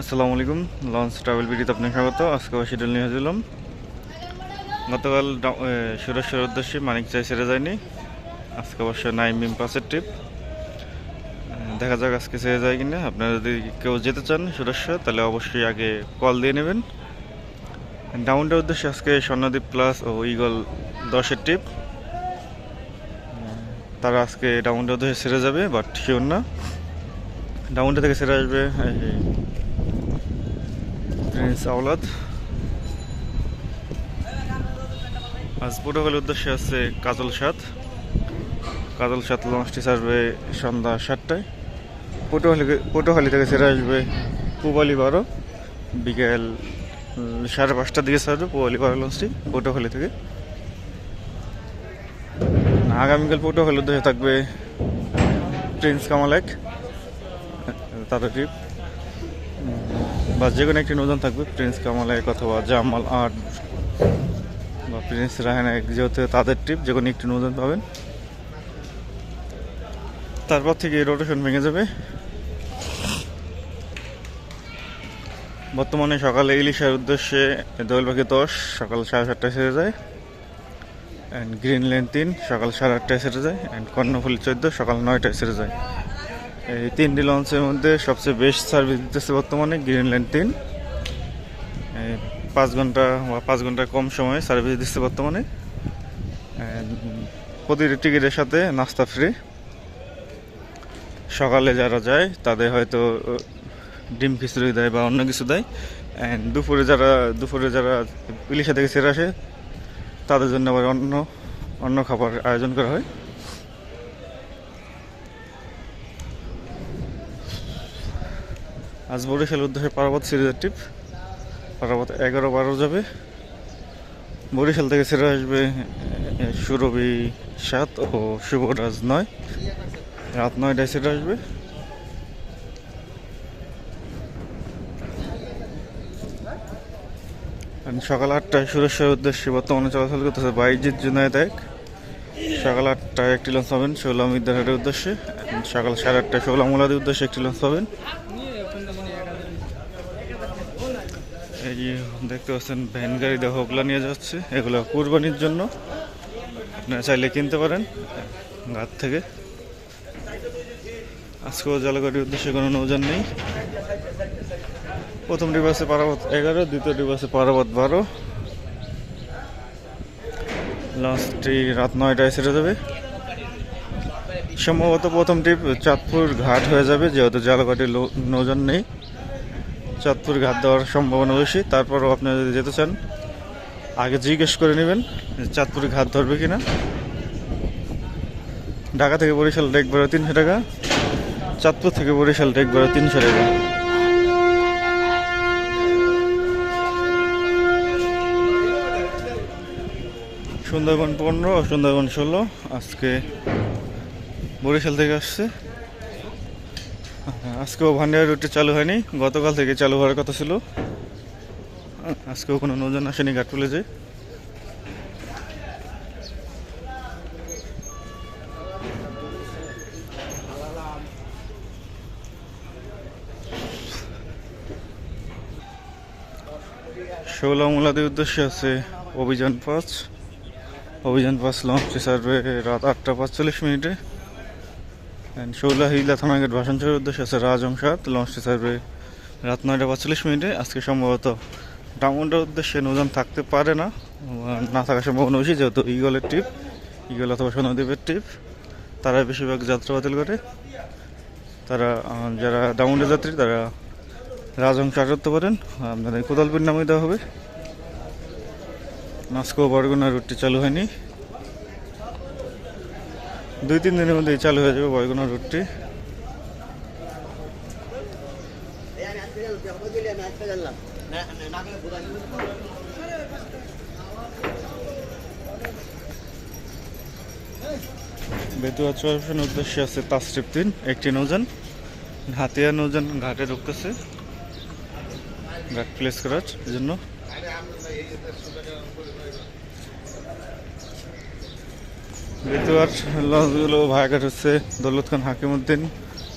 আসসালামু আলাইকুম, launch travel বিডিতে আপনাকে স্বাগত। আজকে শিডিউল নিয়ে হাজিরলাম গতকাল সুরেশ্বর উদ্দেশ্যে মানিক চাই সেরে যায়নি। আজকে অবশ্য নাইম মিম পাসের ট্রিপ দেখা যাক আজকে সেরে যায় কিনা। আপনারা যদি কেউ যেতে চান সুরেশ্বর, তাহলে অবশ্যই আগে কল দিয়ে নেবেন। ডাউনটার উদ্দেশ্যে আজকে স্বর্ণদ্বীপ প্লাস ও ইগল দশের ট্রিপ তারা আজকে ডাউনটা উদ্দেশ্যে সেরে যাবে, বাট শিওর না। ডাউনটা থেকে সেরে আসবে প্রিন্স আওলাদ আজ পটুয়াখালীর উদ্দেশ্যে আছে কাজল সাত। কাজল সাত লঞ্চটি ছাড়বে সন্ধ্যা সাতটায়। পটুয়াখালী পটুয়াখালী থেকে ছেড়ে আসবে পুবালি বারো। বিকেল সাড়ে পাঁচটার দিকে ছাড়বে পুবালি বারো লঞ্চটি পটুয়াখালী থেকে। আগামীকাল পটুয়াখালীর উদ্দেশ্যে থাকবে প্রিন্স কামালেক তাদের ট্রিপ বা যে কোনো একটি নতুন থাকবে, প্রিন্স কামাল অথবা জামাল আর্ট বা প্রিন্স রাহান, যেহেতু তাদের ট্রিপ যে কোনো একটি নতুন পাবেন। তারপর থেকে রোটেশন ভেঙে যাবে। বর্তমানে সকালে ইলিশার উদ্দেশ্যে দোয়েলবাকি দশ, সকাল সাড়ে সাতটায় সেরে যায়। অ্যান্ড গ্রিন লেন তিন, সকাল সাড়ে আটটায় সেরে যায়। অ্যান্ড কর্ণফুলি চোদ্দ, সকাল নয়টায় সেরে যায়। এই তিনটি লঞ্চের মধ্যে সবচেয়ে বেস্ট সার্ভিস দিতেছে বর্তমানে গ্রিনল্যান্ড তিন। পাঁচ ঘণ্টা বা পাঁচ ঘণ্টা কম সময়ে সার্ভিস দিচ্ছে বর্তমানে। প্রতিটি টিকিটের সাথে নাস্তা ফ্রি। সকালে যারা যায়, তাদের হয়তো ডিম খিচুড়ি দেয় বা অন্য কিছু দেয়। অ্যান্ড দুপুরে যারা দুপুরে যারা ইলিশা থেকে ছেড়ে আসে, তাদের জন্য আবার অন্য অন্য খাবার আয়োজন করা হয়। আজ বরিশাল উদ্দেশ্যে পারাবত সিরিজের ট্রিপ পারাবত এগারো বারো যাবে। বরিশাল থেকে ছেড়ে আসবে সুরভি সাত ও শুভরাজ নয়। রাত নয়টায় ছেড়ে আসবে। সকাল আটটায় সুরেশ্বর উদ্দেশ্যে বর্তমানে চলাচল করতেছে বাইজিৎ জুনায়দ এক। সকাল আটটায় একটি লঞ্চ পাবেন শৌলাম ইদারের উদ্দেশ্যে। সকাল সাড়ে আটটায় শৌলাম উলাদের উদ্দেশ্যে একটি লঞ্চ পাবেন। দেখতে পাচ্ছেন, ভ্যান গাড়িতে হোগলা নিয়ে যাচ্ছে। এগুলো কুরবানির জন্য। আপনারা চাইলে কিনতে পারেন, ঘাট থেকে। আজকেও জলগাড়ির উদ্দেশ্যে কোনো নৌযান নেই। প্রথম ডিবাসে পারাবত এগারো, দ্বিতীয় ডিবাসে পারাবত বারো। লাস্টটি রাত নয়টায় ছেড়ে যাবে। সম্ভবত প্রথম ট্রিপ চাঁদপুর ঘাট হয়ে যাবে, যেহেতু জালঘাটে নৌযান নেই। চাঁদপুর ঘাট দেওয়ার সম্ভাবনা বেশি, তারপরও আপনি যদি যেতে চান, আগে জিজ্ঞেস করে নেবেন চাঁদপুর ঘাট ধরবে কিনা। ঢাকা থেকে বরিশাল ডেক ভাড়া তিনশো টাকা, চাঁদপুর থেকে বরিশাল ডেক ভাড়া তিনশো টাকা। সুন্দরবন পনেরো, সুন্দরবন ষোলো, আজকে বরিশাল থেকে আসছে। আজকেও ভান্ডার রুটে চালু হয়নি। গতকাল থেকে চালু হওয়ার কথা ছিল। আজকেও কোনো নৌযান আসেনি ঘাটপুলে যে ষোলো মোলাদের উদ্দেশ্যে আছে অভিযান পাঁচ। অভিযান পাঁচ লঞ্চটি সার্ভে রাত আটটা পাঁচচল্লিশ মিনিটে। শৌলা হিলা থানাঘাট ভাষাঞ্চলের উদ্দেশ্যে আছে রাজং লঞ্চটি সার্ভে রাত নয়টা পাঁচচল্লিশ মিনিটে। আজকে সম্ভবত ডাউনটার উদ্দেশ্যে নৌযান থাকতে পারে না। না থাকার সম্ভাবনা বেশি যেহেতু ইগলের ট্রিপ ইগল অথবা সোনাদ্বীপের ট্রিপ তারা বেশিরভাগ যাত্রা বাতিল করে। তারা যারা ডাউনের যাত্রী, তারা রাজং চার করতে পারেন। আপনাদের কোদালপুর নামে দেওয়া হবে। নাস্কো বরগুনা রুটটি চালু হয়নি। দুই, তিন দিনের মধ্যেই চালু হয়ে যাবে বরগুনা রুটটি। বেতুয়া চৌরাশন উদ্দেশ্যে আছে তাসরিফ তিন, একটি নৌযান। হাতিয়া নৌযান ঘাটে ঢুকতেছে। ঘাট প্লেস করার জন্য। বেতুয়ার লঞ্চগুলো ভাড়াঘাট হচ্ছে দৌলত খান হাকিমুদ্দিন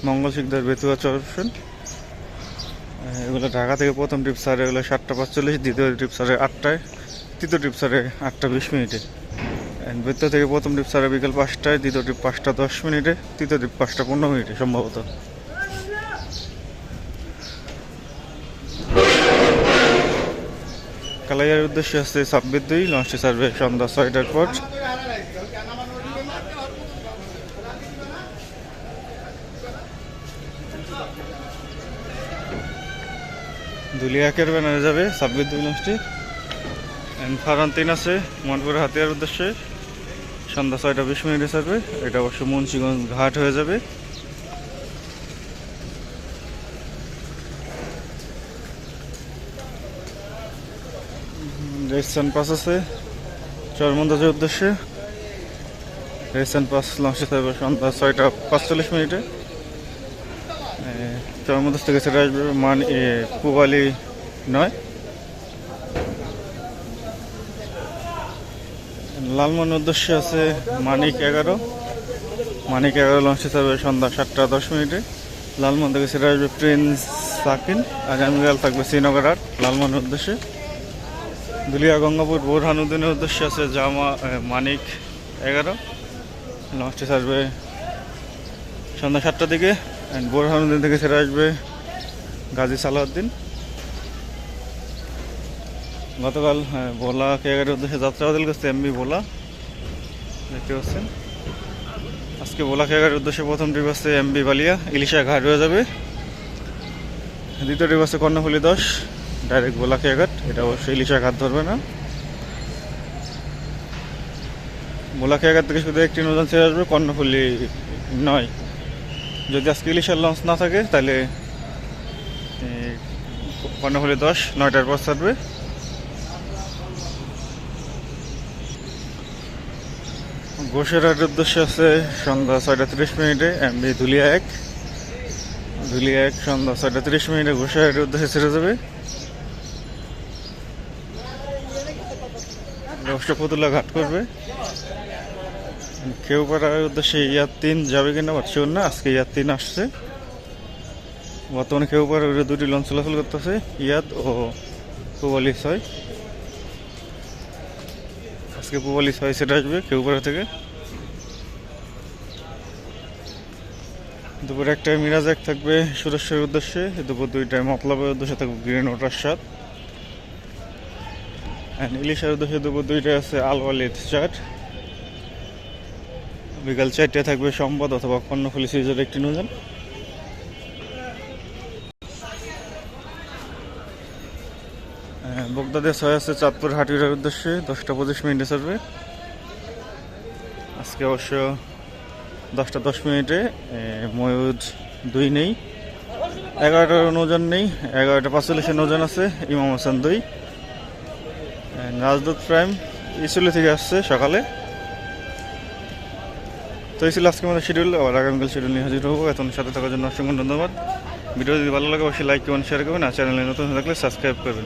মঙ্গল শিকদার বেতুয়া চরফেন এগুলো ঢাকা থেকে প্রথম ট্রিপ সারে এগুলো সাতটা পাঁচচল্লিশ, দ্বিতীয় ট্রিপ সারে আটটায়, তৃতীয় ট্রিপ সারে আটটা বিশ মিনিটে। বৃত্ত থেকে প্রথম ট্রিপ সারে বিকেল পাঁচটায়, দ্বিতীয় ট্রিপ পাঁচটা দশ মিনিটে, তৃতীয় ট্রিপ পাঁচটা পনেরো মিনিটে সম্ভবত। কালাইয়ার উদ্দেশ্যে আছে ছাব্বিশ দুই, লঞ্চটি সার্ভে সন্ধ্যা ছয়টার পর। দুলিয়া একের ব্যানারে যাবে ছাব্বিশ দুই অ্যান্ড ফারান তিন আছে মনপুরে হাতিয়ার উদ্দেশ্যে। সন্ধ্যা ছয়টা বিশ মিনিটে ছাড়বে, এটা অবশ্য মুন্সিগঞ্জ ঘাট হয়ে যাবে। রেস্টান পাস আছে, চরমন্দাজের উদ্দেশ্যে। রেস্টান পাস লঞ্চে থাকবে সন্ধ্যা ছয়টা পাঁচচল্লিশ মিনিটে। চরমন্দাজ থেকে সেটা আসবে মান পুবালি নয়? লালমন উদ্দেশ্যে আছে মানিক এগারো। মানিক এগারো লঞ্চে থাকবে সন্ধ্যা সাতটা দশ মিনিটে। লালমন থেকে সেটা আসবে প্রিন্স সাকিন। আগামীকাল থাকবে শ্রীনগর আট লালমনের উদ্দেশ্যে। দুলিয়া গঙ্গাপুর বোরহানুদ্দিনের উদ্দেশ্যে আছে জামা মানিক এগারো। লঞ্চটি ছাড়বে সন্ধ্যা সাতটার দিকে। অ্যান্ড বোরহানুদ্দিন থেকে সেটা আসবে গাজী সালাউদ্দিন। গতকাল হ্যাঁ, ভোলা কেগারের উদ্দেশ্যে যাত্রা বাতিল করছে এমবি ভোলা। দেখতে পাচ্ছেন। আজকে ভোলা কেগারের উদ্দেশ্যে প্রথম ট্রিপ আছে এমবি বালিয়া ইলিশা ঘাট হয়ে যাবে। দ্বিতীয় ট্রিপ আছে কর্ণফুলি দশ ডাইরেক্ট ভোলা কেয়াঘাট এটা অবশ্যই ইলিশা ঘাট ধরবে না। ভোলা কেয়াঘাট থেকে শুধু একটি নতুন ছেড়ে আসবে কর্ণফুলি নয়। যদি আজকে ইলিশার লঞ্চ না থাকে তাহলে এ, কর্ণফুলি দশ নয়টার পর ছাড়বে। ঘোষেরহাটের উদ্দেশ্যে আছে সন্ধ্যা ছয়টা তিরিশ মিনিটে এমবি ধুলিয়া এক। ধুলিয়া এক সন্ধ্যা ছয়টা তিরিশ মিনিটে ঘোষেরহাটের উদ্দেশ্যে ছেড়ে যাবে। অবশ্য ফতুল্লা ঘাট করবে। কেউপাড়ার উদ্দেশ্যে ইয়ার তিন যাবে কিনা পারছি না, আজকে ইয়ার তিন আসছে। বর্তমানে কেউপাড়ার দুটি লঞ্চ চলাচল করতেছে, ইয়াদ ও পুবালি ছয়। আজকে পুবালি ছয় সেটা আসবে কেউপাড়া থেকে দুপুর একটায় মিরাজ এক থাকবে সুরেশ্বরের উদ্দেশ্যে, দুপুর দুইটায় মতলবের উদ্দেশ্যে থাকবে গ্রিন ওয়াটার সাত ইলিশের উদ্দেশ্যে দুপুর দুইটায় আছে আলওয়ালিদ চার বিকাল চারটায় থাকবে সম্পদ অথবা কর্ণফুলি সিরিজের একটি নৌজান বগদাদের ছয় আছে চাঁদপুর হাটিরার উদ্দেশ্যে, দশটা পঁচিশ মিনিটে ছাড়বে আজকে অবশ্য দশটা দশ মিনিটে ময়ূর দুই নেই, এগারোটার নৌজান নেই, এগারোটা পাঁচচল্লিশের নৌজান আছে, ইমাম হাসান দুই। রাজদূত প্রাইম, ইসুলি থেকে আসছে সকালে। তো এই ছিল আজকে আমাদের শিডিউল আবার আগামীকাল শিডিউল নিয়ে হাজির হব। এখন সাথে থাকার জন্য অসংখ্য ধন্যবাদ। ভিডিও যদি ভালো লাগে, অবশ্যই লাইক করবেন শেয়ার করবেন। আর চ্যানেলে নতুন থাকলে সাবস্ক্রাইব করবেন।